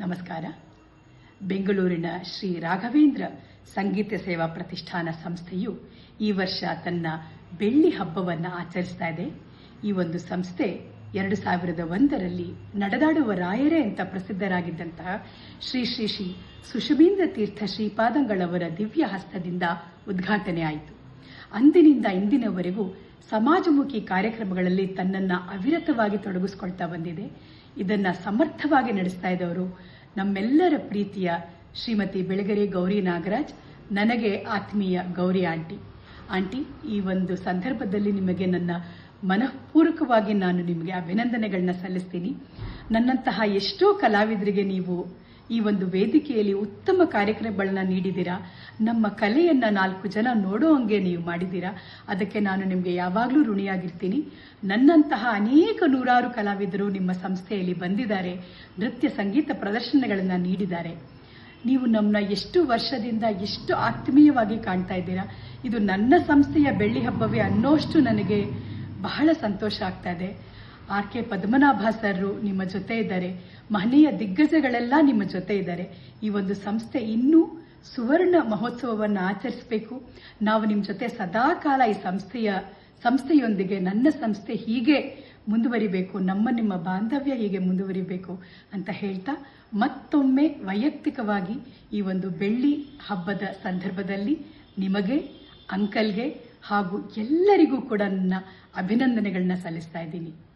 ನಮಸ್ಕಾರ. ಬೆಂಗಳೂರಿನ ಶ್ರೀ ರಾಘವೇಂದ್ರ ಸಂಗೀತ ಸೇವಾ ಪ್ರತಿಷ್ಠಾನ ಸಂಸ್ಥೆಯು ಈ ವರ್ಷ ತನ್ನ ಬೆಳ್ಳಿ ಹಬ್ಬವನ್ನು ಆಚರಿಸ್ತಾ ಇದೆ. ಈ ಒಂದು ಸಂಸ್ಥೆ ಎರಡು ಸಾವಿರದ ಒಂದರಲ್ಲಿ ನಡೆದಾಡುವ ರಾಯರೇ ಅಂತ ಪ್ರಸಿದ್ಧರಾಗಿದ್ದಂತಹ ಶ್ರೀ ಶ್ರೀ ಶ್ರೀ ಸುಷಮೀಂದ್ರ ತೀರ್ಥ ಶ್ರೀಪಾದಂಗಳವರ ದಿವ್ಯ ಹಸ್ತದಿಂದ ಉದ್ಘಾಟನೆ ಆಯಿತು. ಅಂದಿನಿಂದ ಇಂದಿನವರೆಗೂ ಸಮಾಜಮುಖಿ ಕಾರ್ಯಕ್ರಮಗಳಲ್ಲಿ ತನ್ನನ್ನು ಅವಿರತವಾಗಿ ತೊಡಗಿಸ್ಕೊಳ್ತಾ ಬಂದಿದೆ. ಇದನ್ನು ಸಮರ್ಥವಾಗಿ ನಡೆಸ್ತಾ ಇದ್ದವರು ನಮ್ಮೆಲ್ಲರ ಪ್ರೀತಿಯ ಶ್ರೀಮತಿ ಬೆಳಗರಿ ಗೌರಿ ನಾಗರಾಜ್, ನನಗೆ ಆತ್ಮೀಯ ಗೌರಿ ಆಂಟಿ. ಆಂಟಿ, ಈ ಒಂದು ಸಂದರ್ಭದಲ್ಲಿ ನಿಮಗೆ ನನ್ನ ಮನಃಪೂರ್ವಕವಾಗಿ ನಾನು ನಿಮಗೆ ಅಭಿನಂದನೆಗಳನ್ನ ಸಲ್ಲಿಸ್ತೀನಿ. ನನ್ನಂತಹ ಎಷ್ಟೋ ಕಲಾವಿದರಿಗೆ ನೀವು ಈ ಒಂದು ವೇದಿಕೆಯಲ್ಲಿ ಉತ್ತಮ ಕಾರ್ಯಕ್ರಮಗಳನ್ನ ನೀಡಿದ್ದೀರಾ? ನಮ್ಮ ಕಲೆಯನ್ನ ನಾಲ್ಕು ಜನ ನೋಡೋ ಹಂಗೆ ನೀವು ಮಾಡಿದ್ದೀರಾ? ಅದಕ್ಕೆ ನಾನು ನಿಮಗೆ ಯಾವಾಗಲೂ ಋಣಿಯಾಗಿರ್ತೀನಿ. ನನ್ನಂತಹ ಅನೇಕ ನೂರಾರು ಕಲಾವಿದರು ನಿಮ್ಮ ಸಂಸ್ಥೆಯಲ್ಲಿ ಬಂದಿದ್ದಾರೆ, ನೃತ್ಯ ಸಂಗೀತ ಪ್ರದರ್ಶನಗಳನ್ನು ನೀಡಿದ್ದಾರೆ. ನೀವು ನಮ್ಮನ್ನ ಎಷ್ಟು ವರ್ಷದಿಂದ ಎಷ್ಟು ಆತ್ಮೀಯವಾಗಿ ಕಾಣ್ತಾ ಇದ್ದೀರಾ? ಇದು ನನ್ನ ಸಂಸ್ಥೆಯ ಬೆಳ್ಳಿ ಹಬ್ಬವೇ ಅನ್ನೋಷ್ಟು ನನಗೆ ಬಹಳ ಸಂತೋಷ ಆಗ್ತಾ ಇದೆ. ಆರ್ ಕೆ ಪದ್ಮನಾಭ ಸರ್ ನಿಮ್ಮ ಜೊತೆ ಇದ್ದಾರೆ. ಮಹನೀಯ ದಿಗ್ಗಜಗಳೆಲ್ಲ ನಿಮ್ಮ ಜೊತೆ ಇದ್ದಾರೆ. ಈ ಒಂದು ಸಂಸ್ಥೆ ಇನ್ನೂ ಸುವರ್ಣ ಮಹೋತ್ಸವವನ್ನು ಆಚರಿಸಬೇಕು. ನಾವು ನಿಮ್ಮ ಜೊತೆ ಸದಾ ಕಾಲ ಈ ಸಂಸ್ಥೆಯ, ಸಂಸ್ಥೆಯೊಂದಿಗೆ, ನನ್ನ ಸಂಸ್ಥೆ ಹೀಗೆ ಮುಂದುವರಿಬೇಕು. ನಮ್ಮ ನಿಮ್ಮ ಬಾಂಧವ್ಯ ಹೀಗೆ ಮುಂದುವರಿಬೇಕು ಅಂತ ಹೇಳ್ತಾ ಮತ್ತೊಮ್ಮೆ ವೈಯಕ್ತಿಕವಾಗಿ ಈ ಒಂದು ಬೆಳ್ಳಿ ಹಬ್ಬದ ಸಂದರ್ಭದಲ್ಲಿ ನಿಮಗೆ, ಅಂಕಲ್ಗೆ ಹಾಗೂ ಎಲ್ಲರಿಗೂ ಕೂಡ ನನ್ನ ಅಭಿನಂದನೆಗಳನ್ನ ಸಲ್ಲಿಸ್ತಾ ಇದ್ದೀನಿ.